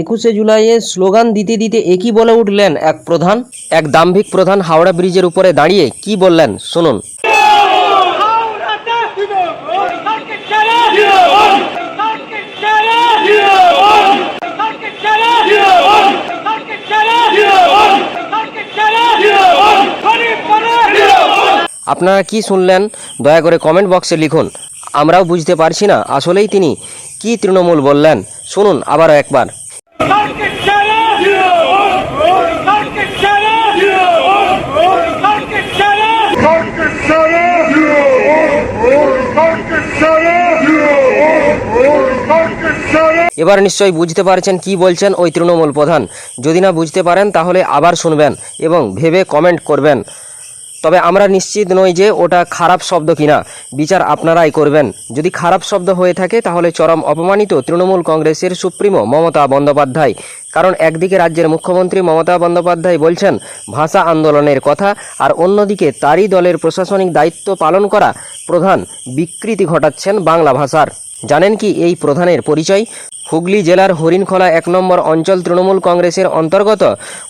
একুশে জুলাইয়ে স্লোগান দিতে দিতে একই বলে উঠলেন এক প্রধান, এক দাম্ভিক প্রধান হাওড়া ব্রিজের উপরে দাঁড়িয়ে কি বললেন শুনুন। আপনারা কি শুনলেন? দয়া করে কমেন্ট বক্সে লিখুন। আমরাও বুঝতে পারছি না, আসলেই তিনি কি তৃণমূল বললেন? শুনুন আবারও একবার। এবার নিশ্চয়ই বুঝতে পারছেন কি বলছেন ওই তৃণমূল প্রধান। যদি না বুঝতে পারেন, তাহলে আবার শুনবেন এবং ভেবে কমেন্ট করবেন। তবে আমরা নিশ্চিত নই যে ওটা খারাপ শব্দ কিনা। বিচার আপনারাই করবেন। যদি খারাপ শব্দ হয়ে থাকে, তাহলে চরম অপমানিত তৃণমূল কংগ্রেসের সুপ্রিমো মমতা বন্দ্যোপাধ্যায়। কারণ একদিকে রাজ্যের মুখ্যমন্ত্রী মমতা বন্দ্যোপাধ্যায় বলছেন, ভাষা আন্দোলনের কথা, আর অন্যদিকে তারই দলের প্রশাসনিক দায়িত্ব পালন করা প্রধান বিকৃতি ঘটাচ্ছেন বাংলা ভাষার। জানেন কি এই প্রধানের পরিচয়? হুগলি জেলার হরিণখোলা এক নম্বর অঞ্চল তৃণমূল কংগ্রেসের অন্তর্গত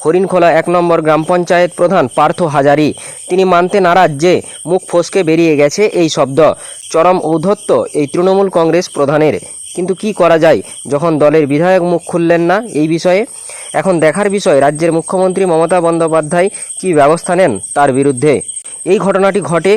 হরিণখোলা এক নম্বর গ্রাম পঞ্চায়েত প্রধান পার্থ হাজারি। তিনি মানতে নারাজ যে মুখ ফসকে বেরিয়ে গেছে এই শব্দ। চরম ঔদ্ধত্য এই তৃণমূল কংগ্রেস প্রধানের। কিন্তু কি করা যায়? যখন দলের বিধায়ক মুখ খুললেন না এই বিষয়ে? এখন দেখার বিষয়, রাজ্যের মুখ্যমন্ত্রী মমতা বন্দ্যোপাধ্যায় কী ব্যবস্থা নেন তার বিরুদ্ধে? এই ঘটনাটি ঘটে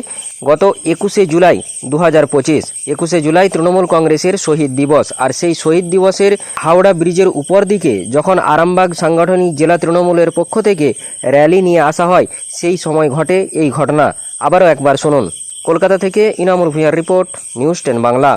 গত একুশে জুলাই দু হাজার পঁচিশ। একুশে জুলাই তৃণমূল কংগ্রেসের শহীদ দিবস। আর সেই শহীদ দিবসের হাওড়া ব্রিজের উপর দিকে যখন আরামবাগ সাংগঠনিক জেলা তৃণমূলের পক্ষ থেকে র্যালি নিয়ে আসা হয়, সেই সময় ঘটে এই ঘটনা। আবারও একবার শুনুন। কলকাতা থেকে ইনামুল ভুঁইয়ার রিপোর্ট, নিউজ টেন বাংলা।